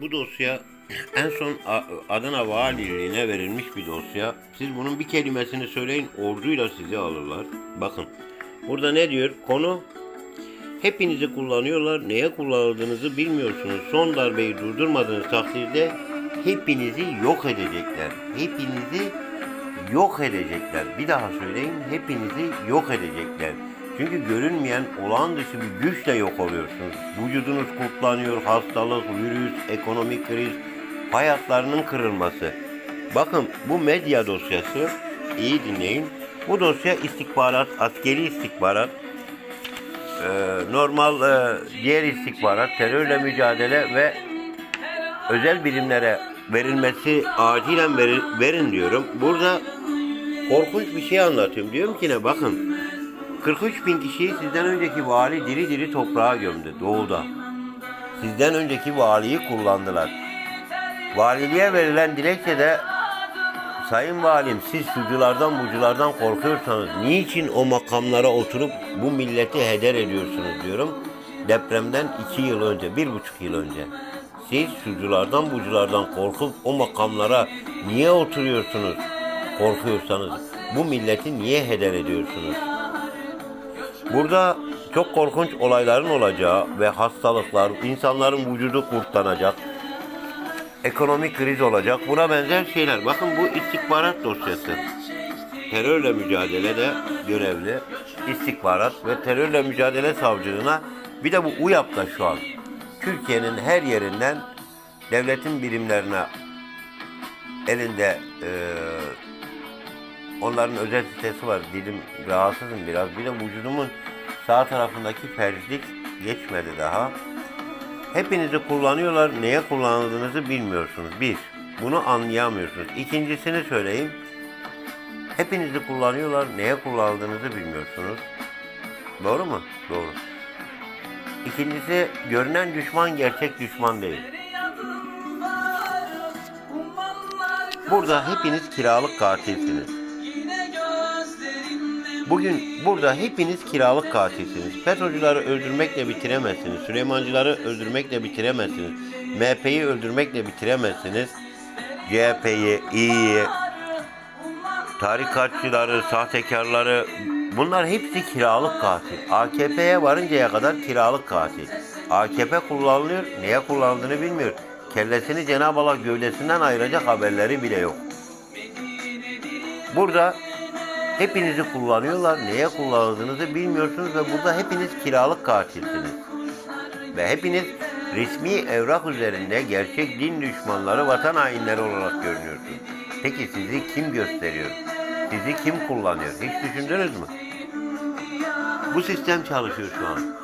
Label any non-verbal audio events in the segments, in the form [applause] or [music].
Bu dosya en son Adana Valiliğine verilmiş bir dosya. Siz bunun bir kelimesini söyleyin orduyla sizi alırlar. Bakın burada ne diyor? Konu hepinizi kullanıyorlar. Neye kullanıldığınızı bilmiyorsunuz. Son darbeyi durdurmadığınız takdirde hepinizi yok edecekler. Hepinizi yok edecekler. Bir daha söyleyin. Hepinizi yok edecekler. Çünkü görünmeyen olağan dışı bir güçle yok oluyorsunuz. Vücudunuz kurtlanıyor, hastalık, virüs, ekonomik kriz, hayatlarının kırılması. Bakın bu medya dosyası, iyi dinleyin. Bu dosya istihbarat, askeri istihbarat, e, normal e, diğer istihbarat, terörle mücadele ve özel birimlere verilmesi acilen veri- verin diyorum. Burada korkunç bir şey anlatıyorum. Diyorum ki ne bakın 43 bin kişiyi sizden önceki vali diri diri toprağa gömdü doğuda. Sizden önceki valiyi kullandılar. Valiliğe verilen dilekçede Sayın Valim siz suculardan buculardan korkuyorsanız niçin o makamlara oturup bu milleti heder ediyorsunuz diyorum. Depremden iki yıl önce, bir buçuk yıl önce. Siz suculardan buculardan korkup o makamlara niye oturuyorsunuz korkuyorsanız? Bu milleti niye heder ediyorsunuz? Burada çok korkunç olayların olacağı ve hastalıklar, insanların vücudu kurtlanacak, ekonomik kriz olacak, buna benzer şeyler. Bakın bu istihbarat dosyası. Terörle mücadelede görevli istihbarat ve terörle mücadele savcılığına bir de bu UYAP'ta şu an Türkiye'nin her yerinden devletin birimlerine elinde eee Onların özel sitesi var. Dilim rahatsızım biraz. Bir de vücudumun sağ tarafındaki felçlik geçmedi daha. Hepinizi kullanıyorlar. Neye kullanıldığınızı bilmiyorsunuz. Bir, bunu anlayamıyorsunuz. İkincisini söyleyeyim. Hepinizi kullanıyorlar. Neye kullanıldığınızı bilmiyorsunuz. Doğru mu? Doğru. İkincisi, görünen düşman gerçek düşman değil. Burada hepiniz kiralık katilsiniz. Bugün burada hepiniz kiralık katilsiniz. FETÖ'cüleri öldürmekle bitiremezsiniz. Süleymancıları öldürmekle bitiremezsiniz. MHP'yi öldürmekle bitiremezsiniz. CHP'yi, İYİ'yi, tarikatçıları, sahtekarları bunlar hepsi kiralık katil. AKP'ye varıncaya kadar kiralık katil. AKP kullanılıyor, neye kullanıldığını bilmiyor. Kellesini Cenab-ı Allah gövdesinden ayıracak haberleri bile yok. Burada hepinizi kullanıyorlar, neye kullanıldığınızı bilmiyorsunuz ve burada hepiniz kiralık katilsiniz. Ve hepiniz resmi evrak üzerinde gerçek din düşmanları, vatan hainleri olarak görünüyorsunuz. Peki sizi kim gösteriyor? Sizi kim kullanıyor? Hiç düşündünüz mü? Bu sistem çalışıyor şu an.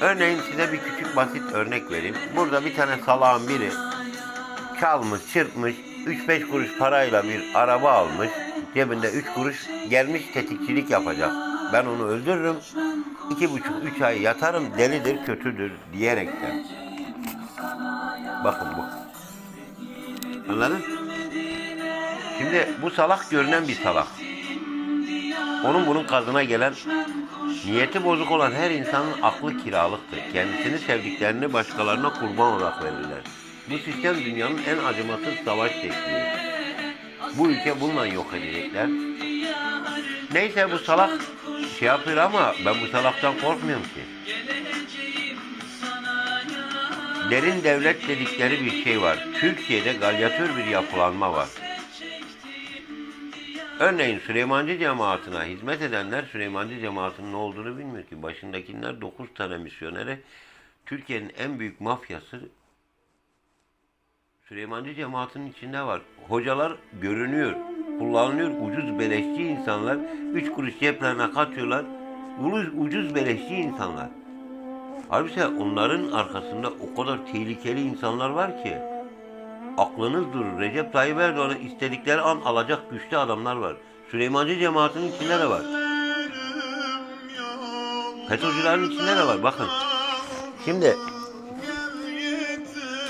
Örneğin size bir küçük basit örnek vereyim. Burada bir tane salağın biri çalmış, çırpmış, 3-5 kuruş parayla bir araba almış. Cebinde 3 kuruş gelmiş tetikçilik yapacak. Ben onu öldürürüm. 2,5-3 ay yatarım delidir, kötüdür diyerekten. Bakın bu. Anladın? Şimdi bu salak görünen bir salak. Onun bunun kazına gelen niyeti bozuk olan her insanın aklı kiralıktır. Kendisini sevdiklerini başkalarına kurban olarak verirler. Bu sistem dünyanın en acımasız savaş tekniği. Bu ülke bununla yok edecekler. Neyse bu salak şey yapıyor ama ben bu salaktan korkmuyorum ki. Derin devlet dedikleri bir şey var. Türkiye'de galyatör bir yapılanma var. Örneğin Süleymancı cemaatine hizmet edenler Süleymancı cemaatinin ne olduğunu bilmiyor ki. Başındakiler 9 tane misyonere Türkiye'nin en büyük mafyası Süleymancı cemaatinin içinde var. Hocalar görünüyor, kullanılıyor. Ucuz beleşçi insanlar. Üç kuruş ceplerine katıyorlar. Ucuz, ucuz beleşçi insanlar. Halbuki onların arkasında o kadar tehlikeli insanlar var ki. Aklınız durur. Recep Tayyip Erdoğan'ı istedikleri an alacak güçlü adamlar var. Süleymancı cemaatinin içinde de var. FETÖ'cülerin içinde de var. Bakın. Şimdi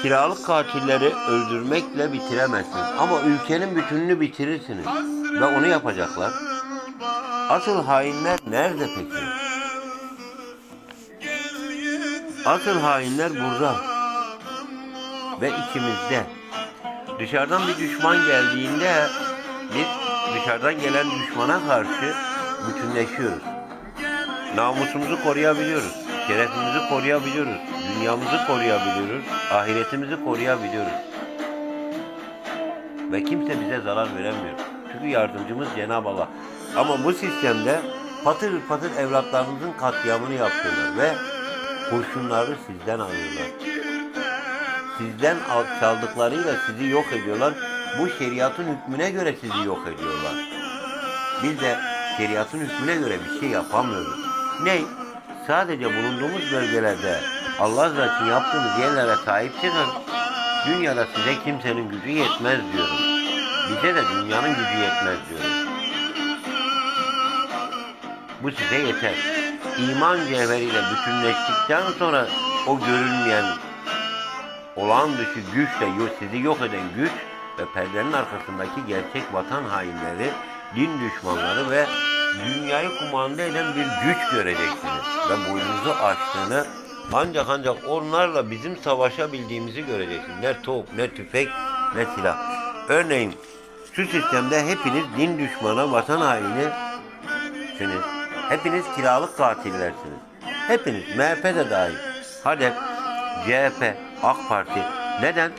kiralık katilleri öldürmekle bitiremezsiniz. Ama ülkenin bütününü bitirirsiniz. Ve onu yapacaklar. Asıl hainler nerede peki? Asıl hainler burada. ve içimizde. Dışarıdan bir düşman geldiğinde biz dışarıdan gelen düşmana karşı bütünleşiyoruz. Namusumuzu koruyabiliyoruz. Şerefimizi koruyabiliyoruz. Dünyamızı koruyabiliyoruz. Ahiretimizi koruyabiliyoruz. Ve kimse bize zarar veremiyor. Çünkü yardımcımız Cenab-ı Allah. Ama bu sistemde patır patır evlatlarımızın katliamını yapıyorlar ve kurşunları sizden alıyorlar. Sizden al- çaldıklarıyla sizi yok ediyorlar. Bu şeriatın hükmüne göre sizi yok ediyorlar. Biz de şeriatın hükmüne göre bir şey yapamıyoruz. Ne? Sadece bulunduğumuz bölgelerde Allah rızası için yaptığımız yerlere sahip çıkın. Dünyada size kimsenin gücü yetmez diyorum. Bize de dünyanın gücü yetmez diyorum. Bu size yeter. İman cevheriyle bütünleştikten sonra o görünmeyen olağan dışı güçle sizi yok eden güç ve perdenin arkasındaki gerçek vatan hainleri, din düşmanları ve dünyayı kumanda eden bir güç göreceksiniz. Ve boyunuzu aştığını ancak ancak onlarla bizim savaşabildiğimizi göreceksiniz. Ne top, ne tüfek, ne silah. Örneğin şu sistemde hepiniz din düşmanı, vatan haini Hepiniz, hepiniz kiralık katillersiniz. Hepiniz, MHP de dahil. HADEP, CHP, AK Parti. Neden?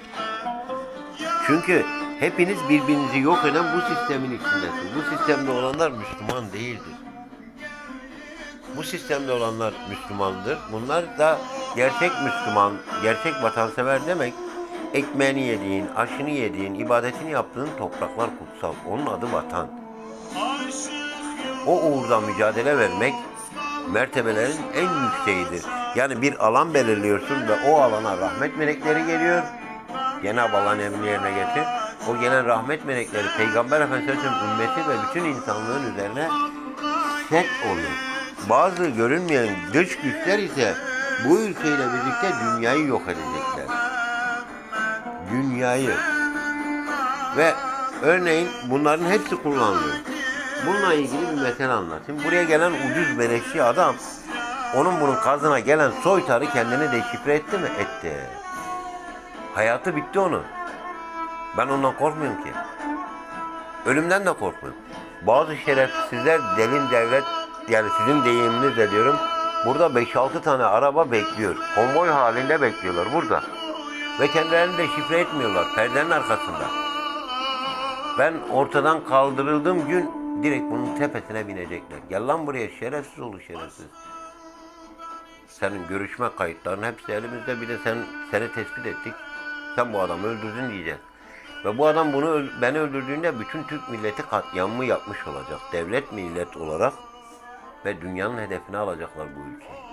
Çünkü hepiniz birbirinizi yok eden bu sistemin içindesiniz. Bu sistemde olanlar Müslüman değildir. Bu sistemde olanlar Müslümandır. Bunlar da gerçek Müslüman, gerçek vatansever demek ekmeğini yediğin, aşını yediğin, ibadetini yaptığın topraklar kutsal. Onun adı vatan. O uğurda mücadele vermek mertebelerin en yükseğidir. Yani bir alan belirliyorsun ve o alana rahmet melekleri geliyor. Cenab-ı Allah'ın emrini yerine getir. O gelen rahmet melekleri Peygamber Efendimiz'in ümmeti ve bütün insanlığın üzerine set oluyor. Bazı görünmeyen dış güçler ise bu ülkeyle birlikte dünyayı yok edecekler. Dünyayı. Ve örneğin bunların hepsi kullanılıyor. Bununla ilgili bir mesele anlatayım. Buraya gelen ucuz beleşçi adam onun bunun kazına gelen soytarı kendini deşifre etti mi? Etti. Hayatı bitti onun. Ben ondan korkmuyorum ki. Ölümden de korkmuyorum. Bazı şerefsizler delin devlet yani sizin deyiminizle diyorum. Burada 5-6 tane araba bekliyor. Konvoy halinde bekliyorlar burada. Ve kendilerini de şifre etmiyorlar perdenin arkasında. Ben ortadan kaldırıldığım gün direkt bunun tepesine binecekler. Gel lan buraya şerefsiz oğlu şerefsiz. Senin görüşme kayıtların hepsi elimizde. Bir de sen seni tespit ettik. Sen bu adamı öldürdün diyeceğiz. Ve bu adam bunu beni öldürdüğünde bütün Türk milleti katliamı yapmış olacak. Devlet millet olarak ve dünyanın hedefine alacaklar bu ülkeyi.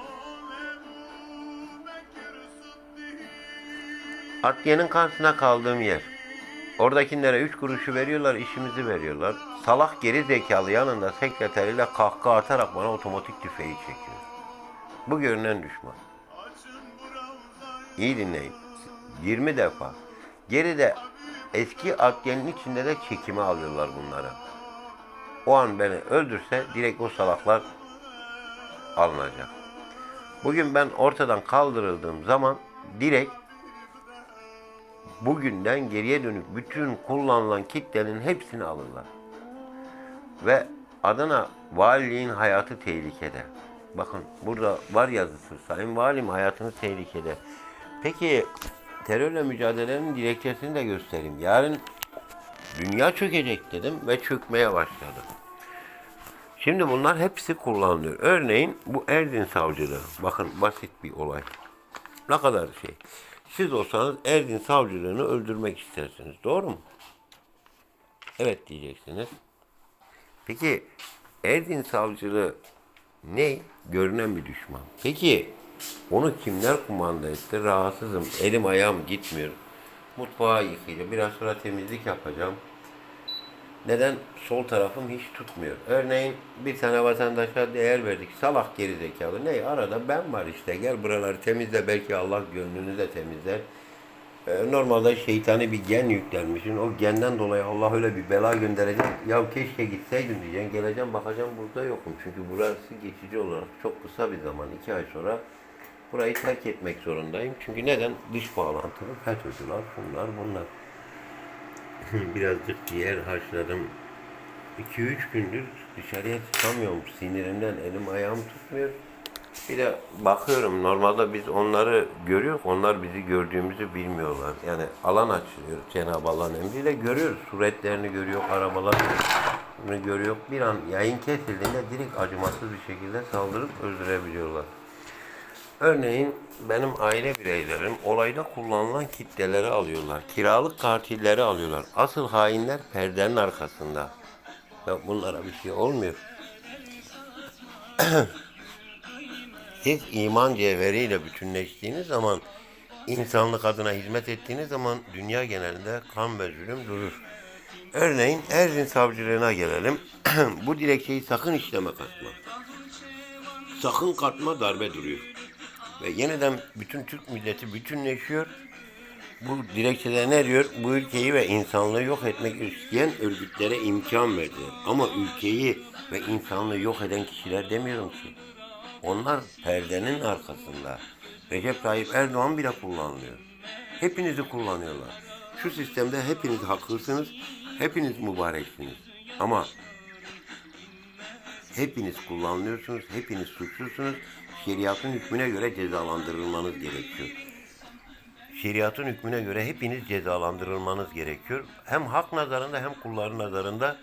Adliyenin karşısına kaldığım yer. Oradakilere üç kuruşu veriyorlar, işimizi veriyorlar. Salak geri zekalı yanında sekreteriyle kahkaha atarak bana otomatik tüfeği çekiyor. Bu görünen düşman. İyi dinleyin. 20 defa. Geride eski adliyenin içinde de çekimi alıyorlar bunlara. O an beni öldürse direkt o salaklar alınacak. Bugün ben ortadan kaldırıldığım zaman direkt bugünden geriye dönük bütün kullanılan kitlenin hepsini alırlar. Ve Adana valiliğin hayatı tehlikede. Bakın burada var yazısı. Sayın Valim hayatınız tehlikede. Peki terörle mücadelenin dilekçesini de göstereyim. Yarın dünya çökecek dedim ve çökmeye başladı. Şimdi bunlar hepsi kullanılıyor. Örneğin bu Erdin savcılığı. Bakın basit bir olay. Ne kadar şey. Siz olsanız Erdin savcılığını öldürmek istersiniz. Doğru mu? Evet diyeceksiniz. Peki Erdin savcılığı ne? Görünen bir düşman. Peki onu kimler kumanda etti? Rahatsızım. Elim ayağım gitmiyor. Mutfağı yıkayacağım. Biraz sonra temizlik yapacağım. Neden? Sol tarafım hiç tutmuyor. Örneğin bir tane vatandaşa değer verdik. Salak gerizekalı. Ne? Arada ben var işte. Gel buraları temizle. Belki Allah gönlünü de temizler. Ee, normalde şeytani bir gen yüklenmişsin. O genden dolayı Allah öyle bir bela gönderecek. Ya keşke gitseydim diyeceksin. Geleceğim bakacağım burada yokum. Çünkü burası geçici olarak çok kısa bir zaman. iki ay sonra Burayı terk etmek zorundayım. Çünkü neden? Dış bağlantılı FETÖ'cüler, bunlar bunlar. [laughs] Birazcık ciğer haşladım. 2-3 gündür dışarıya çıkamıyorum. Sinirimden elim ayağım tutmuyor. Bir de bakıyorum normalde biz onları görüyoruz. Onlar bizi gördüğümüzü bilmiyorlar. Yani alan açılıyor Cenab-ı Allah'ın emriyle görüyoruz. Suretlerini görüyor, arabalarını görüyor. Bir an yayın kesildiğinde direkt acımasız bir şekilde saldırıp öldürebiliyorlar. Örneğin benim aile bireylerim olayda kullanılan kitleleri alıyorlar. Kiralık katilleri alıyorlar. Asıl hainler perdenin arkasında. Ya bunlara bir şey olmuyor. [clears throat] Siz iman cevheriyle bütünleştiğiniz zaman, insanlık adına hizmet ettiğiniz zaman dünya genelinde kan ve zulüm durur. Örneğin Erzin savcılığına gelelim. [clears throat] Bu dilekçeyi sakın işleme katma. Sakın katma darbe duruyor. Ve yeniden bütün Türk milleti bütünleşiyor. Bu dilekçede ne diyor? Bu ülkeyi ve insanlığı yok etmek isteyen örgütlere imkan verdiler. Ama ülkeyi ve insanlığı yok eden kişiler demiyorum ki. Onlar perdenin arkasında. Recep Tayyip Erdoğan bile kullanılıyor. Hepinizi kullanıyorlar. Şu sistemde hepiniz haklısınız, hepiniz mübareksiniz. Ama hepiniz kullanılıyorsunuz, hepiniz suçlusunuz. Şeriatın hükmüne göre cezalandırılmanız gerekiyor. Şeriatın hükmüne göre hepiniz cezalandırılmanız gerekiyor. Hem hak nazarında hem kulların nazarında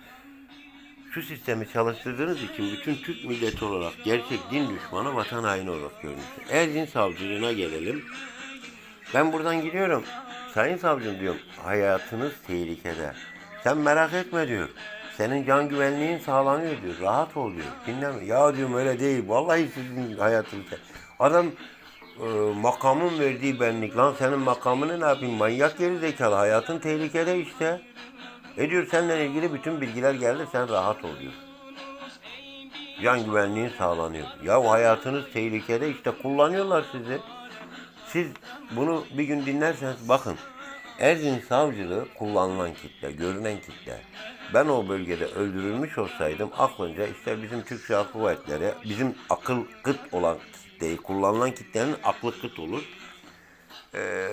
şu sistemi çalıştırdığınız için bütün Türk milleti olarak gerçek din düşmanı vatan haini olarak görmüşsünüz. Erzin savcılığına gelelim. Ben buradan gidiyorum. Sayın savcım diyorum hayatınız tehlikede. Sen merak etme diyor. Senin can güvenliğin sağlanıyor diyor. Rahat ol diyor. Dinleme. Ya diyorum öyle değil. Vallahi sizin hayatınız. Adam e, makamın verdiği benlik. Lan senin makamını ne yapayım? Manyak geri zekalı. Hayatın tehlikede işte. E diyor seninle ilgili bütün bilgiler geldi. Sen rahat ol diyor. Can güvenliğin sağlanıyor. Ya hayatınız tehlikede işte kullanıyorlar sizi. Siz bunu bir gün dinlerseniz bakın. Erzin savcılığı kullanılan kitle, görünen kitle. Ben o bölgede öldürülmüş olsaydım aklınca işte bizim Türk Silahlı Kuvvetleri, bizim akıl kıt olan kitleyi kullanılan kitlenin aklı kıt olur. Ee,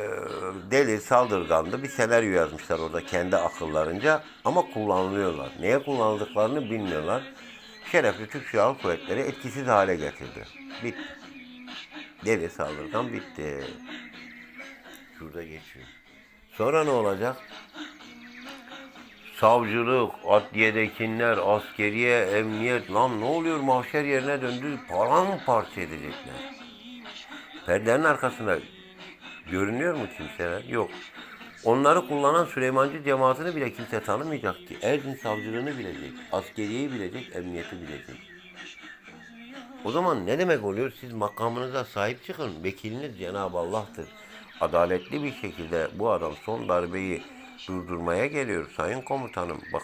deli, saldırgandı bir senaryo yazmışlar orada kendi akıllarınca ama kullanılıyorlar. Neye kullanıldıklarını bilmiyorlar. Şerefli Türk Silahlı Kuvvetleri etkisiz hale getirdi. Bitti. Deli saldırgan bitti. Şurada geçiyor. Sonra ne olacak? Savcılık, adliyedekiler, askeriye, emniyet. Lan ne oluyor mahşer yerine döndü. Paramparça edecekler. Perdenin arkasında görünüyor mu kimseler? Yok. Onları kullanan Süleymancı cemaatini bile kimse tanımayacak ki. Erzin savcılığını bilecek, askeriyeyi bilecek, emniyeti bilecek. O zaman ne demek oluyor? Siz makamınıza sahip çıkın. Vekiliniz Cenab-ı Allah'tır. Adaletli bir şekilde bu adam son darbeyi durdurmaya geliyor. Sayın komutanım bak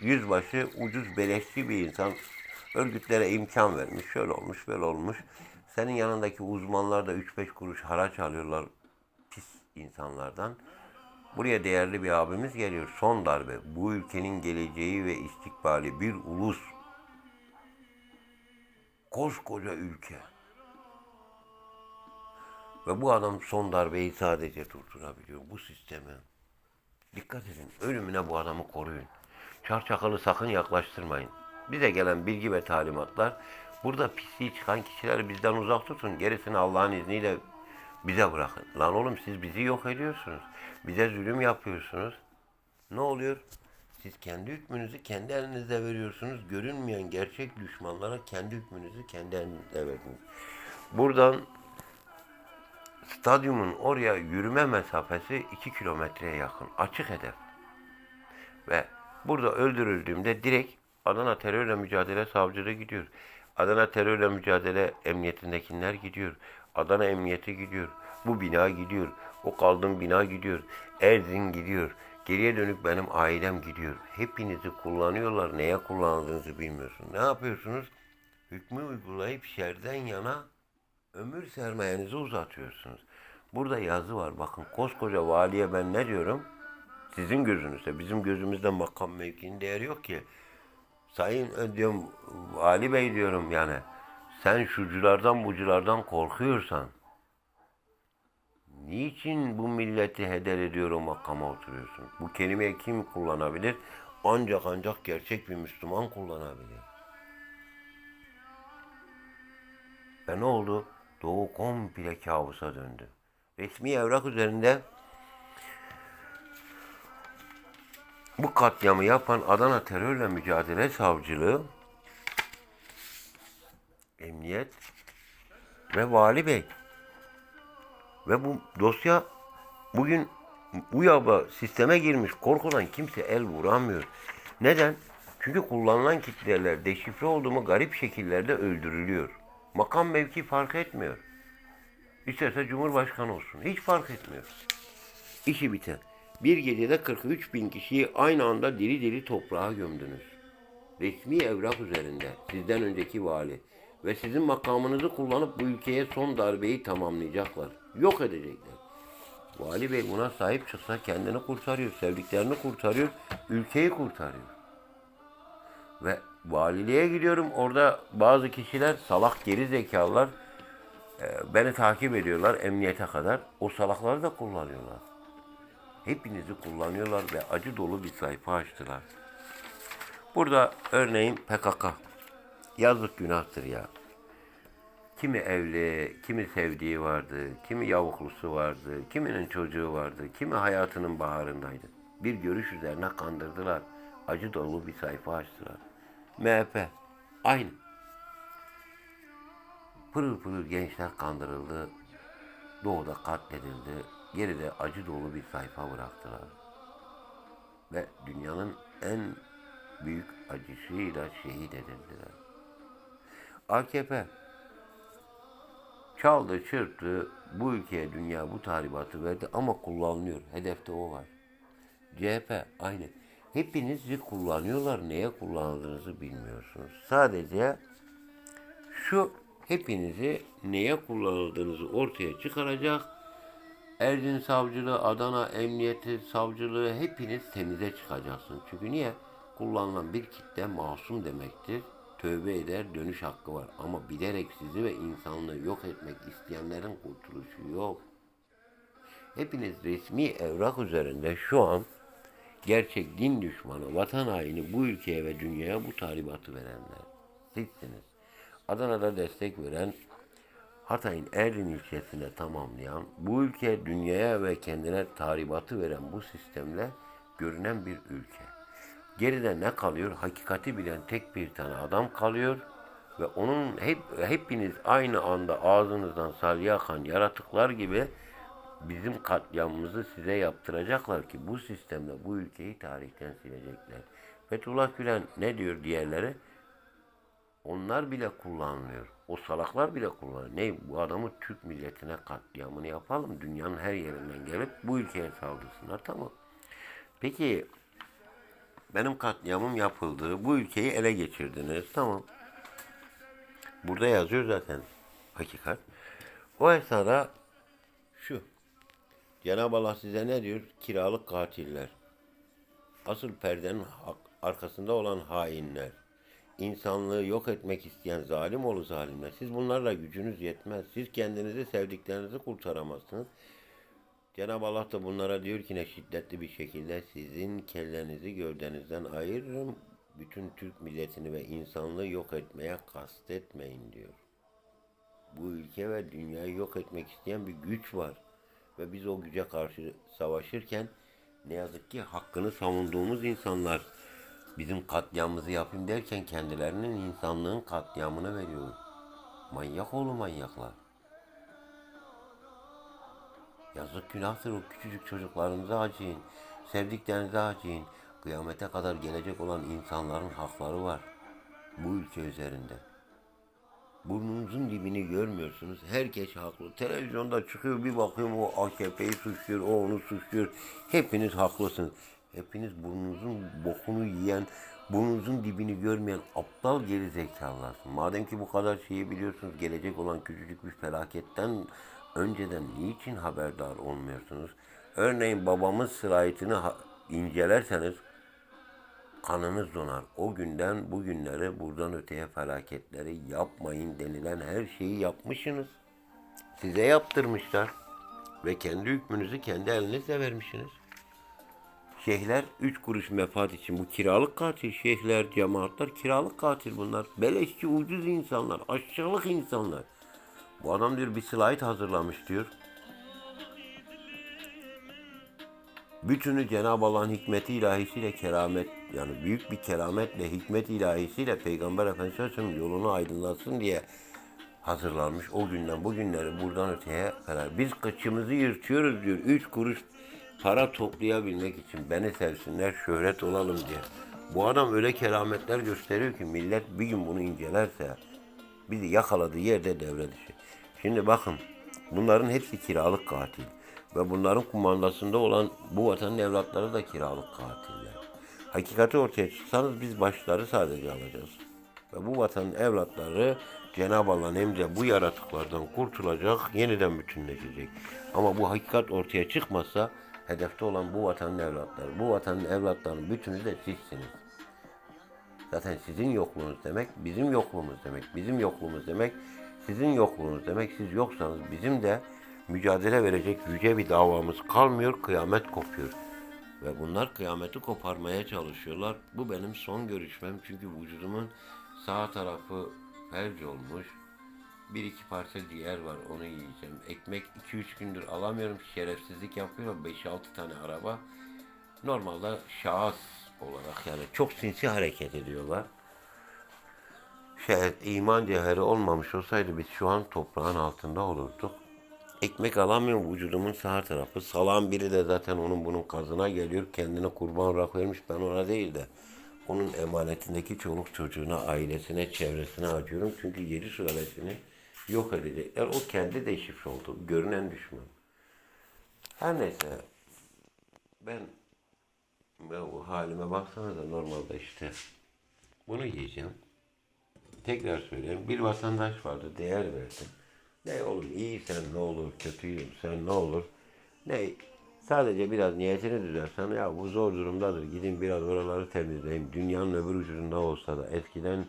yüzbaşı ucuz beleşçi bir insan örgütlere imkan vermiş. Şöyle olmuş böyle olmuş. Senin yanındaki uzmanlar da 3-5 kuruş haraç alıyorlar pis insanlardan. Buraya değerli bir abimiz geliyor. Son darbe. Bu ülkenin geleceği ve istikbali bir ulus koskoca ülke. Ve bu adam son darbeyi sadece durdurabiliyor. Bu sistemi. Dikkat edin. Ölümüne bu adamı koruyun. Çarçakalı sakın yaklaştırmayın. Bize gelen bilgi ve talimatlar burada pisliği çıkan kişileri bizden uzak tutun. Gerisini Allah'ın izniyle bize bırakın. Lan oğlum siz bizi yok ediyorsunuz. Bize zulüm yapıyorsunuz. Ne oluyor? Siz kendi hükmünüzü kendi elinizde veriyorsunuz. Görünmeyen gerçek düşmanlara kendi hükmünüzü kendi elinizde verdiniz. Buradan stadyumun oraya yürüme mesafesi 2 kilometreye yakın. Açık hedef. Ve burada öldürüldüğümde direkt Adana Terörle Mücadele Savcılığı gidiyor. Adana Terörle Mücadele Emniyetindekiler gidiyor. Adana Emniyeti gidiyor. Bu bina gidiyor. O kaldığım bina gidiyor. Erzin gidiyor. Geriye dönük benim ailem gidiyor. Hepinizi kullanıyorlar. Neye kullandığınızı bilmiyorsun. Ne yapıyorsunuz? Hükmü uygulayıp şerden yana ömür sermayenizi uzatıyorsunuz. Burada yazı var. Bakın koskoca valiye ben ne diyorum? Sizin gözünüzde. Bizim gözümüzde makam mevkinin değeri yok ki. Sayın e, diyorum, vali bey diyorum yani. Sen şuculardan buculardan korkuyorsan Niçin bu milleti heder ediyor o makama oturuyorsun? Bu kelimeyi kim kullanabilir? Ancak ancak gerçek bir Müslüman kullanabilir. Ve ne oldu? Doğu komple kabusa döndü. Resmi evrak üzerinde bu katliamı yapan Adana Terörle Mücadele Savcılığı, Emniyet ve Vali Bey. Ve bu dosya bugün bu yaba sisteme girmiş. Korkudan kimse el vuramıyor. Neden? Çünkü kullanılan kitleler deşifre oldu mu garip şekillerde öldürülüyor. Makam mevki fark etmiyor. İsterse Cumhurbaşkanı olsun. Hiç fark etmiyor. İşi biten. Bir gecede 43 bin kişiyi aynı anda diri diri toprağa gömdünüz. Resmi evrak üzerinde sizden önceki vali ve sizin makamınızı kullanıp bu ülkeye son darbeyi tamamlayacaklar. Yok edecekler. Vali Bey buna sahip çıksa kendini kurtarıyor, sevdiklerini kurtarıyor, ülkeyi kurtarıyor. Ve valiliğe gidiyorum orada bazı kişiler salak geri zekalılar e, beni takip ediyorlar emniyete kadar. O salakları da kullanıyorlar. Hepinizi kullanıyorlar ve acı dolu bir sayfa açtılar. Burada örneğin PKK. Yazık günahtır ya. Kimi evli, kimi sevdiği vardı, kimi yavuklusu vardı, kiminin çocuğu vardı, kimi hayatının baharındaydı. Bir görüş üzerine kandırdılar. Acı dolu bir sayfa açtılar. MHP aynı. Pırıl pırıl gençler kandırıldı. Doğuda katledildi. Geride acı dolu bir sayfa bıraktılar. Ve dünyanın en büyük acısıyla şehit edildiler. AKP çaldı çırptı bu ülkeye dünya bu tahribatı verdi ama kullanılıyor. Hedefte o var. CHP aynı. Hepinizi kullanıyorlar. Neye kullandığınızı bilmiyorsunuz. Sadece şu hepinizi neye kullanıldığınızı ortaya çıkaracak. Erzincan Savcılığı, Adana Emniyeti Savcılığı hepiniz temize çıkacaksınız. Çünkü niye? Kullanılan bir kitle masum demektir. Tövbe eder, dönüş hakkı var. Ama bilerek sizi ve insanlığı yok etmek isteyenlerin kurtuluşu yok. Hepiniz resmi evrak üzerinde şu an gerçek din düşmanı, vatan haini bu ülkeye ve dünyaya bu tahribatı verenler. Sizsiniz. Adana'da destek veren, Hatay'ın Erdin ilçesine tamamlayan, bu ülke dünyaya ve kendine tahribatı veren bu sistemle görünen bir ülke. Geride ne kalıyor? Hakikati bilen tek bir tane adam kalıyor ve onun hep hepiniz aynı anda ağzınızdan salya akan yaratıklar gibi bizim katliamımızı size yaptıracaklar ki bu sistemle bu ülkeyi tarihten silecekler. Fethullah Gülen ne diyor diğerleri? Onlar bile kullanılıyor. O salaklar bile kullanıyor. Ne bu adamı Türk milletine katliamını yapalım. Dünyanın her yerinden gelip bu ülkeye saldırsınlar. Tamam. Peki benim katliamım yapıldı. Bu ülkeyi ele geçirdiniz. Tamam. Burada yazıyor zaten hakikat. O esnada. Cenab-ı Allah size ne diyor? Kiralık katiller. Asıl perdenin arkasında olan hainler. İnsanlığı yok etmek isteyen zalim oğlu zalimler. Siz bunlarla gücünüz yetmez. Siz kendinizi sevdiklerinizi kurtaramazsınız. Cenab-ı Allah da bunlara diyor ki ne şiddetli bir şekilde sizin kellenizi gövdenizden ayırırım. Bütün Türk milletini ve insanlığı yok etmeye kastetmeyin diyor. Bu ülke ve dünyayı yok etmek isteyen bir güç var. Ve biz o güce karşı savaşırken ne yazık ki hakkını savunduğumuz insanlar bizim katliamımızı yapayım derken kendilerinin insanlığın katliamını veriyor. Manyak oğlu manyaklar. Yazık günahtır o küçücük çocuklarınıza acıyın. Sevdiklerinize acıyın. Kıyamete kadar gelecek olan insanların hakları var. Bu ülke üzerinde. Burnunuzun dibini görmüyorsunuz. Herkes haklı. Televizyonda çıkıyor bir bakıyorum o AKP'yi suçluyor, o onu suçluyor. Hepiniz haklısınız. Hepiniz burnunuzun bokunu yiyen, burnunuzun dibini görmeyen aptal geri zekalılarsınız. Madem ki bu kadar şeyi biliyorsunuz, gelecek olan küçücük bir felaketten önceden niçin haberdar olmuyorsunuz? Örneğin babamız sırayetini incelerseniz kanınız donar. O günden bugünlere buradan öteye felaketleri yapmayın denilen her şeyi yapmışsınız. Size yaptırmışlar. Ve kendi hükmünüzü kendi elinizle vermişsiniz. Şeyhler üç kuruş menfaat için bu kiralık katil. Şeyhler, cemaatler kiralık katil bunlar. Beleşçi, ucuz insanlar, aşağılık insanlar. Bu adam diyor bir slide hazırlamış diyor. Bütünü Cenab-ı Allah'ın hikmeti ilahisiyle keramet yani büyük bir kerametle hikmet ilahisiyle Peygamber Efendimiz yolunu aydınlatsın diye hazırlanmış. O günden bugünleri buradan öteye kadar. Biz kıçımızı yırtıyoruz diyor. Üç kuruş para toplayabilmek için beni sevsinler, şöhret olalım diye. Bu adam öyle kerametler gösteriyor ki millet bir gün bunu incelerse bizi yakaladığı yerde devre dışı. Şimdi bakın bunların hepsi kiralık katil. Ve bunların kumandasında olan bu vatanın evlatları da kiralık katiller. Hakikati ortaya çıksanız biz başları sadece alacağız. Ve bu vatanın evlatları Cenab-ı Allah'ın emriyle bu yaratıklardan kurtulacak, yeniden bütünleşecek. Ama bu hakikat ortaya çıkmazsa hedefte olan bu vatanın evlatları, bu vatanın evlatlarının bütünü de sizsiniz. Zaten sizin yokluğunuz demek bizim yokluğumuz demek. Bizim yokluğumuz demek sizin yokluğunuz demek. Siz yoksanız bizim de mücadele verecek yüce bir davamız kalmıyor. Kıyamet kopuyor. Ve bunlar kıyameti koparmaya çalışıyorlar. Bu benim son görüşmem. Çünkü vücudumun sağ tarafı felç olmuş. Bir iki parça ciğer var onu yiyeceğim. Ekmek 2-3 gündür alamıyorum. Şerefsizlik yapıyor. 5-6 tane araba. Normalde şahıs olarak yani çok sinsi hareket ediyorlar. Şayet iman cevheri olmamış olsaydı biz şu an toprağın altında olurduk. Ekmek alamıyorum vücudumun sağ tarafı. Salan biri de zaten onun bunun kazına geliyor. Kendine kurban olarak vermiş. Ben ona değil de onun emanetindeki çoluk çocuğuna, ailesine, çevresine acıyorum. Çünkü yedi sülalesini yok edecekler. O kendi de şifre oldu. Görünen düşman. Her neyse ben, bu halime baksana da normalde işte bunu yiyeceğim. Tekrar söyleyeyim. Bir vatandaş vardı. Değer verdim. Ne oğlum iyiysen ne olur, kötüyüm sen ne olur. Ne sadece biraz niyetini düzelsen ya bu zor durumdadır. Gidin biraz oraları temizleyeyim. Dünyanın öbür ucunda olsa da eskiden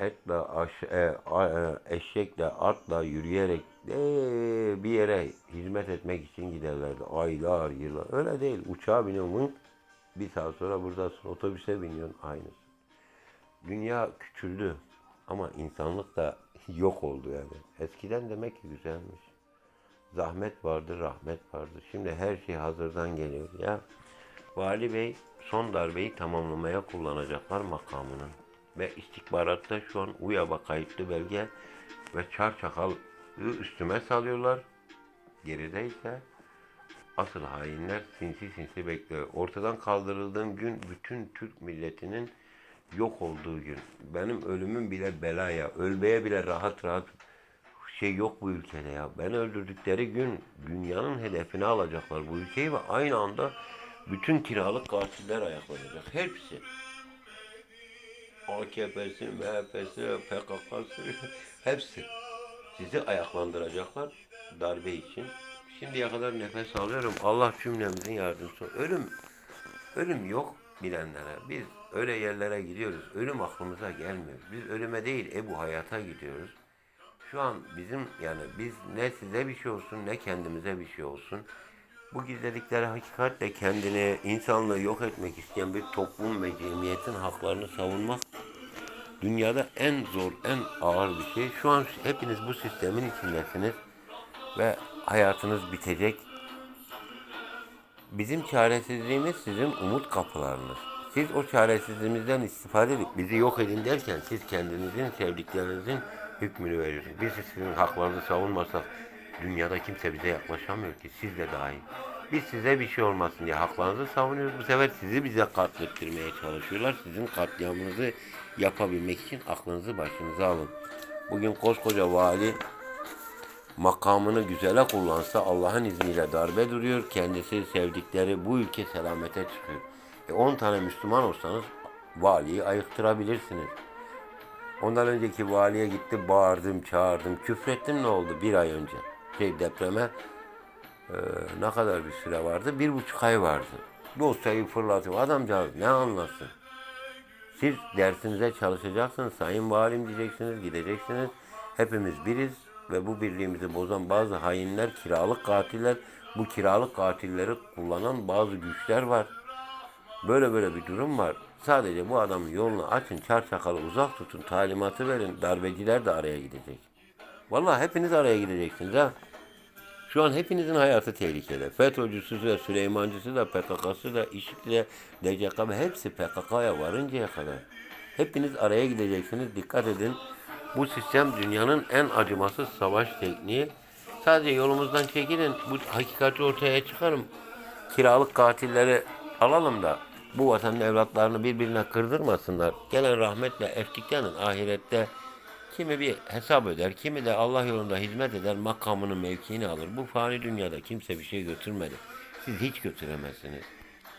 etle, aş, e, a- e, eşekle, atla yürüyerek e, bir yere hizmet etmek için giderlerdi. Aylar, yıllar. Öyle değil. Uçağa biniyorsun. Bir saat sonra buradasın. Otobüse biniyorsun. Aynısı. Dünya küçüldü ama insanlık da yok oldu yani. Eskiden demek ki güzelmiş. Zahmet vardı, rahmet vardı. Şimdi her şey hazırdan geliyor ya. Vali Bey son darbeyi tamamlamaya kullanacaklar makamının. Ve istihbaratta şu an UYAB'a kayıtlı belge ve çar çakal üstüme salıyorlar. Geride ise asıl hainler sinsi sinsi bekliyor. Ortadan kaldırıldığım gün bütün Türk milletinin yok olduğu gün. Benim ölümüm bile belaya, ölmeye bile rahat rahat şey yok bu ülkede ya. Ben öldürdükleri gün dünyanın hedefini alacaklar bu ülkeyi ve aynı anda bütün kiralık katiller ayaklanacak. Hepsi. AKP'si, MHP'si, PKK'sı [laughs] hepsi. Sizi ayaklandıracaklar darbe için. Şimdiye kadar nefes alıyorum. Allah cümlemizin yardımcısı. Ölüm, ölüm yok bilenlere. Biz öyle yerlere gidiyoruz. Ölüm aklımıza gelmiyor. Biz ölüme değil, Ebu Hayat'a gidiyoruz. Şu an bizim yani biz ne size bir şey olsun ne kendimize bir şey olsun. Bu gizledikleri hakikatle kendini, insanlığı yok etmek isteyen bir toplum ve cemiyetin haklarını savunmak dünyada en zor, en ağır bir şey. Şu an hepiniz bu sistemin içindesiniz ve hayatınız bitecek. Bizim çaresizliğimiz sizin umut kapılarınız. Siz o çaresizliğimizden istifade edip bizi yok edin derken siz kendinizin, sevdiklerinizin hükmünü veriyorsunuz. Biz sizin haklarınızı savunmasak dünyada kimse bize yaklaşamıyor ki siz de dahil. Biz size bir şey olmasın diye haklarınızı savunuyoruz. Bu sefer sizi bize katlettirmeye çalışıyorlar. Sizin katliamınızı yapabilmek için aklınızı başınıza alın. Bugün koskoca vali makamını güzele kullansa Allah'ın izniyle darbe duruyor. Kendisi sevdikleri bu ülke selamete çıkıyor. E 10 tane Müslüman olsanız valiyi ayıktırabilirsiniz. Ondan önceki valiye gitti bağırdım çağırdım küfrettim ne oldu bir ay önce. Şey depreme e, ne kadar bir süre vardı? Bir buçuk ay vardı. Dosyayı fırlatıyor. Adamcağız ne anlasın? Siz dersinize çalışacaksınız. Sayın valim diyeceksiniz, gideceksiniz. Hepimiz biriz. ve bu birliğimizi bozan bazı hainler, kiralık katiller, bu kiralık katilleri kullanan bazı güçler var. Böyle böyle bir durum var. Sadece bu adamın yolunu açın, çarçakalı uzak tutun, talimatı verin. Darbeciler de araya gidecek. Vallahi hepiniz araya gideceksiniz ha. Şu an hepinizin hayatı tehlikede. FETÖ'cüsü de, Süleymancısı da, PKK'sı da, IŞİD'i de, DCKB hepsi PKK'ya varıncaya kadar. Hepiniz araya gideceksiniz. Dikkat edin. Bu sistem dünyanın en acımasız savaş tekniği. Sadece yolumuzdan çekilin. Bu hakikati ortaya çıkarım. Kiralık katilleri alalım da bu vatanın evlatlarını birbirine kırdırmasınlar. Gelen rahmetle erkeklerin ahirette kimi bir hesap öder, kimi de Allah yolunda hizmet eder, makamını, mevkiini alır. Bu fani dünyada kimse bir şey götürmedi. Siz hiç götüremezsiniz.